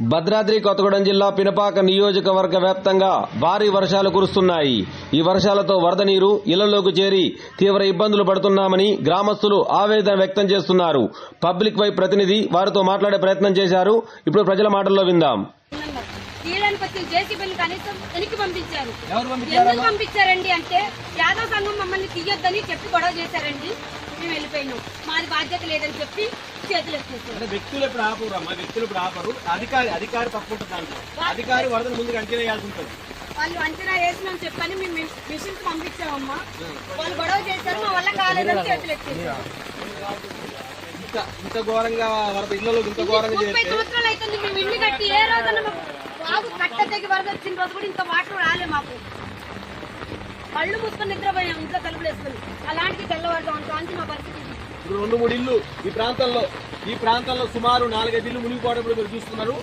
భద్రాద్రి కొత్తగూడెం జిల్లా పినపాక నియోజకవర్గ వ్యాప్తంగా భారీ వర్షాలు కురుస్తున్నాయి. ఈ వర్షాలతో వరద నీరు ఇళ్ళలోకి చేరి తీవ్ర ఇబ్బందులు పడుతున్నామని గ్రామస్తులు ఆవేదన వ్యక్తం చేస్తున్నారు. పబ్లిక్ వై ప్రతినిధి వారితో మాట్లాడే ప్రయత్నం చేశారు. ఇప్పుడు ప్రజల మాటల్లో విందాం. పంపించారండి అంటే యాదవ్ సంఘం మమ్మల్ని తీయొద్దని చెప్పి గొడవ చేశారండి. వెళ్ళిపోయినాం మాది బాధ్యత లేదని చెప్పి చేతులు ఎత్తేసారు. అంటే వ్యక్తులు ఇప్పుడు ఆపరు అమ్మా వ్యక్తులు ఇప్పుడు ఆపరు. అధికారి అధికారి తప్పు ఉంటుంది దాంట్లో. అధికారి వరదను ముందుకు అంచనా వేయాల్సి ఉంటుంది. వాళ్ళు అంచనా వేసినాం చెప్పని మేము మిషన్ పంపించామమ్మా. వాళ్ళు గొడవ చేశారు మా వల్ల కాలేదని చేతులు ఎత్తేసారు. ఇంత ఇంత ఘోరంగా వరద ఇళ్ళలో ఇంత ఘోరంగా ముప్పై సంవత్సరాలు అవుతుంది మేము ఇల్లు కట్టి ఏ రోజున బాగు కట్ట తెగి వరద వచ్చిన రోజు కూడా ఇంత వాటర్ రాలే మాకు. కళ్ళు మూసుకొని నిద్రపోయాం ఇంట్లో తలుపులు వేసుకొని. అలాంటికి తెల్లవారుదాం కాంతి మా పరిస్థితి రెండు మూడు ఇల్లు ఈ ప్రాంతంలో ఈ ప్రాంతంలో సుమారు నాలుగైదు ఇల్లు మునిగిపోవడం మీరు చూస్తున్నారు.